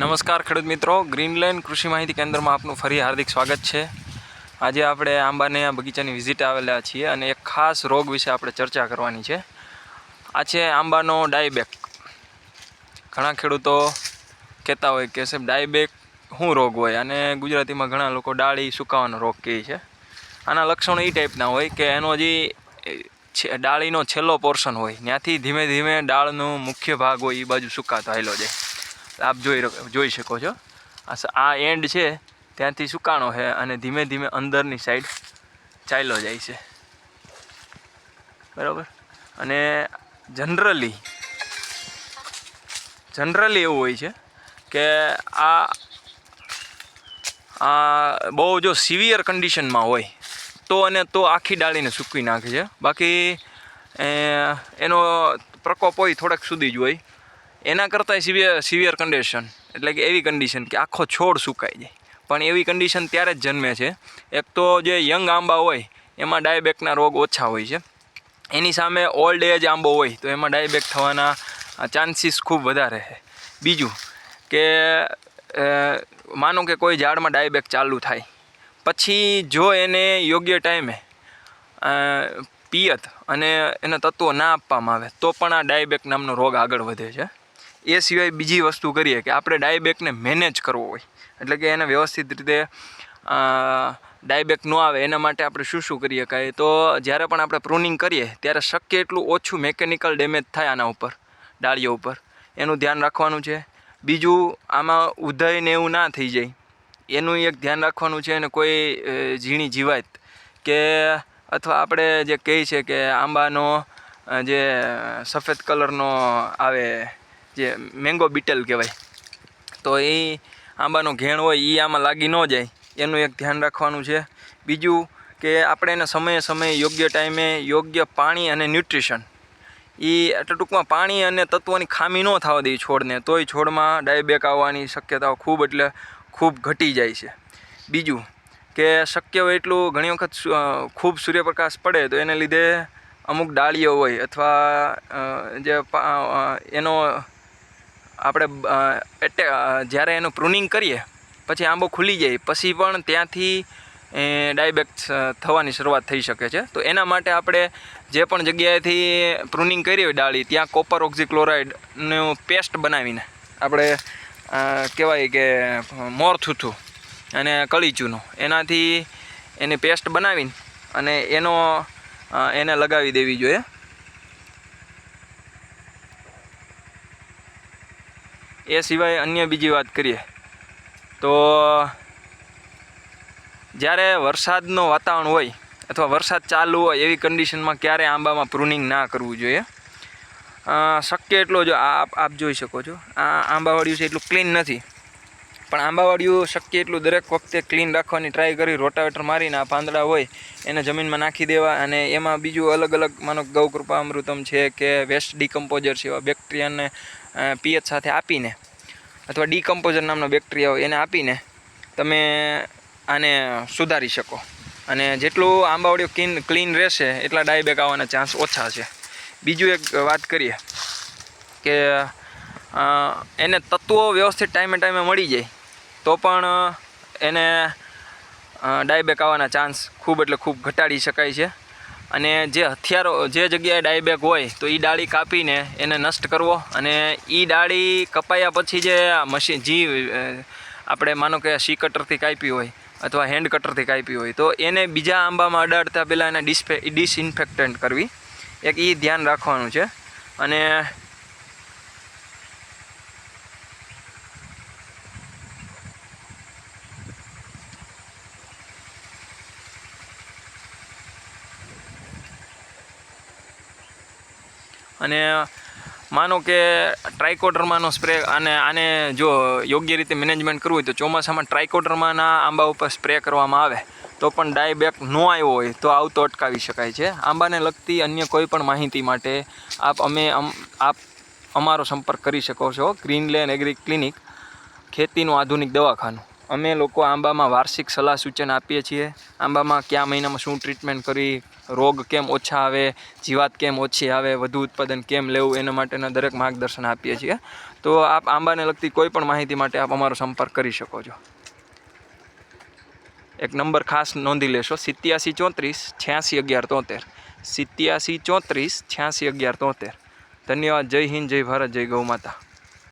નમસ્કાર ખેડૂત મિત્રો. ગ્રીનલેન્ડ કૃષિ માહિતી કેન્દ્રમાં આપનું ફરી હાર્દિક સ્વાગત છે. આજે આપણે આંબાને બગીચાની વિઝિટ આવેલા છીએ અને એક ખાસ રોગ વિશે આપણે ચર્ચા કરવાની છે. આ છે આંબાનો ડાયબેક. ઘણા ખેડૂતો કહેતા હોય કે સાહેબ, ડાયબેક શું રોગ હોય? અને ગુજરાતીમાં ઘણા લોકો ડાળી સુકાવાનો રોગ કહે છે. આના લક્ષણો એ ટાઈપના હોય કે એનો જે ડાળીનો છેલ્લો પોર્શન હોય, ત્યાંથી ધીમે ધીમે ડાળનો મુખ્ય ભાગ હોય એ બાજુ સુકાતો આવેલો જાય. આપ જોઈ જોઈ શકો છો. આ એન્ડ છે, ત્યાંથી સુકાણો છે અને ધીમે ધીમે અંદરની સાઈડ ચાલ્યો જાય છે. બરાબર? અને જનરલી જનરલી એવું હોય છે કે આ આ બહુ જો સિવિયર કન્ડિશનમાં હોય, તો અને તો આખી ડાળીને સૂકવી નાખે છે. બાકી એનો પ્રકોપ હોય થોડાક સુધી જ હોય. એના કરતાં સિવિયર સિવિયર કન્ડિશન એટલે કે એવી કન્ડિશન કે આખો છોડ સુકાઈ જાય. પણ એવી કન્ડિશન ત્યારે જ જન્મે છે. એક તો જે યંગ આંબા હોય, એમાં ડાયબેકના રોગ ઓછા હોય છે. એની સામે ઓલ્ડ એજ આંબો હોય, તો એમાં ડાયબેક થવાના ચાન્સીસ ખૂબ વધારે છે. બીજું કે માનો કે કોઈ ઝાડમાં ડાયબેક ચાલુ થાય, પછી જો એને યોગ્ય ટાઈમે પિયત અને એના તત્વો ના આપવામાં આવે, તો પણ આ ડાયબેક નામનો રોગ આગળ વધે છે. એ સિવાય બીજી વસ્તુ કરીએ કે આપણે ડાયબેકને મેનેજ કરવો હોય. એટલે કે એને વ્યવસ્થિત રીતે ડાયબેક ન આવે એના માટે આપણે શું શું કરીએ કાંઈ? તો જ્યારે પણ આપણે પ્રુનિંગ કરીએ ત્યારે શક્ય એટલું ઓછું મેકેનિકલ ડેમેજ થાય આના ઉપર, ડાળીઓ ઉપર. એનું ધ્યાન રાખવાનું છે. બીજું, આમાં ઉધઈ ને એવું ના થઈ જાય. એનું એક ધ્યાન રાખવાનું છે અને કોઈ ઝીણી જીવાત કે અથવા આપણે જે કહે છે કે આંબાનો જે સફેદ કલરનો આવે જે મેંગો બીટલ કહેવાય. તો એ આંબાનો ઘેણ હોય એ આમાં લાગી ન જાય. એનું એક ધ્યાન રાખવાનું છે. બીજું કે આપણે એને સમયે સમયે યોગ્ય ટાઈમે યોગ્ય પાણી અને ન્યુટ્રિશન. એ એટલે ટૂંકમાં પાણી અને તત્વોની ખામી ન થવા દે છોડને. તોય છોડમાં ડાયબેક આવવાની શક્યતાઓ ખૂબ એટલે ખૂબ ઘટી જાય છે. બીજું કે શક્ય હોય એટલું ઘણી વખત ખૂબ સૂર્યપ્રકાશ પડે તો એને લીધે અમુક ડાળીઓ હોય અથવા જે એનો આપણે એટલે જ્યારે એનું પ્રુનિંગ કરીએ, પછી આંબો ખુલી જાય, પછી પણ ત્યાંથી ડાયબેક થવાની શરૂઆત થઈ શકે છે. તો એના માટે આપણે જે પણ જગ્યાએથી પ્રુનિંગ કરી હોય ડાળી, ત્યાં કોપર ઓક્ઝીક્લોરાઇડનું પેસ્ટ બનાવીને આપણે કહેવાય કે મોરથૂથું અને કળીચૂનું, એનાથી એની પેસ્ટ બનાવીને અને એનો એને લગાવી દેવી જોઈએ. એ સિવાય અન્ય બીજી વાત કરીએ, તો જ્યારે વરસાદનું વાતાવરણ હોય અથવા વરસાદ ચાલુ હોય એવી કન્ડિશનમાં ક્યારે આંબામાં પ્રુનિંગ ના કરવું જોઈએ? શક્ય એટલો જો આપ આપ જોઈ શકો છો. આ આંબાવાળ્યું છે એટલું ક્લીન નથી. પણ આંબાવાડીઓ શક્ય એટલું દરેક વખતે ક્લીન રાખવાની ટ્રાય કરી રોટાવેટર મારીને આ પાંદડા હોય એને જમીનમાં નાખી દેવા અને એમાં બીજું અલગ અલગ માનો ગૌકૃપા અમૃતમ છે કે વેસ્ટ ડિકમ્પોઝર છે એવા બેક્ટેરિયાને પીએચ સાથે આપીને અથવા ડીકમ્પોઝર નામનો બેક્ટેરિયા હોય એને આપીને તમે આને સુધારી શકો. અને જેટલું આંબાવડીઓ ક્લીન ક્લીન રહેશે એટલા ડાયબેક આવવાના ચાન્સ ઓછા છે. બીજું એક વાત કરીએ કે એને તત્વો વ્યવસ્થિત ટાઈમે ટાઈમે મળી જાય. તો પણ એને ડાયબેક આવવાના ચાન્સ ખૂબ એટલે ખૂબ ઘટાડી શકાય છે. અને જે હથિયારો, જે જગ્યાએ ડાયબેક હોય, તો એ ડાળી કાપીને એને નષ્ટ કરવો અને એ ડાળી કપાયા પછી જે મશીન, જી આપણે માનો કે સી કટરથી કાપી હોય અથવા હેન્ડ કટરથી કાપી હોય, તો એને બીજા આંબામાં અડાડતા પહેલાં એને ડિસઇન્ફેક્ટન્ટ કરવી. એક એ ધ્યાન રાખવાનું છે. અને અને માનો કે ટ્રાઇકોડર્માનો સ્પ્રે અને આને જો યોગ્ય રીતે મેનેજમેન્ટ કરવું હોય તો ચોમાસામાં ટ્રાઇકોડર્માના આંબા ઉપર સ્પ્રે કરવામાં આવે, તો પણ ડાયબેક ન આવ્યો હોય તો આવતો અટકાવી શકાય છે. આંબાને લગતી અન્ય કોઈ પણ માહિતી માટે આપ અમે આપ અમારો સંપર્ક કરી શકો છો. ગ્રીનલેન્ડ એગ્રી ક્લિનિક ખેતીનું આધુનિક દવાખાનું. અમે લોકો આંબામાં વાર્ષિક સલાહ સૂચન આપીએ છીએ. આંબામાં કયા મહિનામાં શું ટ્રીટમેન્ટ કરવી રોગ કેમ ઓછા આવે, જીવાત કેમ ઓછી આવે, વધુ ઉત્પાદન કેમ લેવું, એના માટેના દરેક માર્ગદર્શન આપીએ છીએ. તો આપ આંબાને લગતી કોઈ પણ માહિતી માટે આપ અમારો સંપર્ક કરી શકો છો. એક નંબર ખાસ નોંધી લેશો. સિત્યાસી ચોત્રીસ છ્યાસી અગિયાર તોતેર. સિત્યાસી ચોત્રીસ છ્યાસી અગિયાર તોતેર. ધન્યવાદ. જય હિન્દ, જય ભારત, જય ગૌ માતા.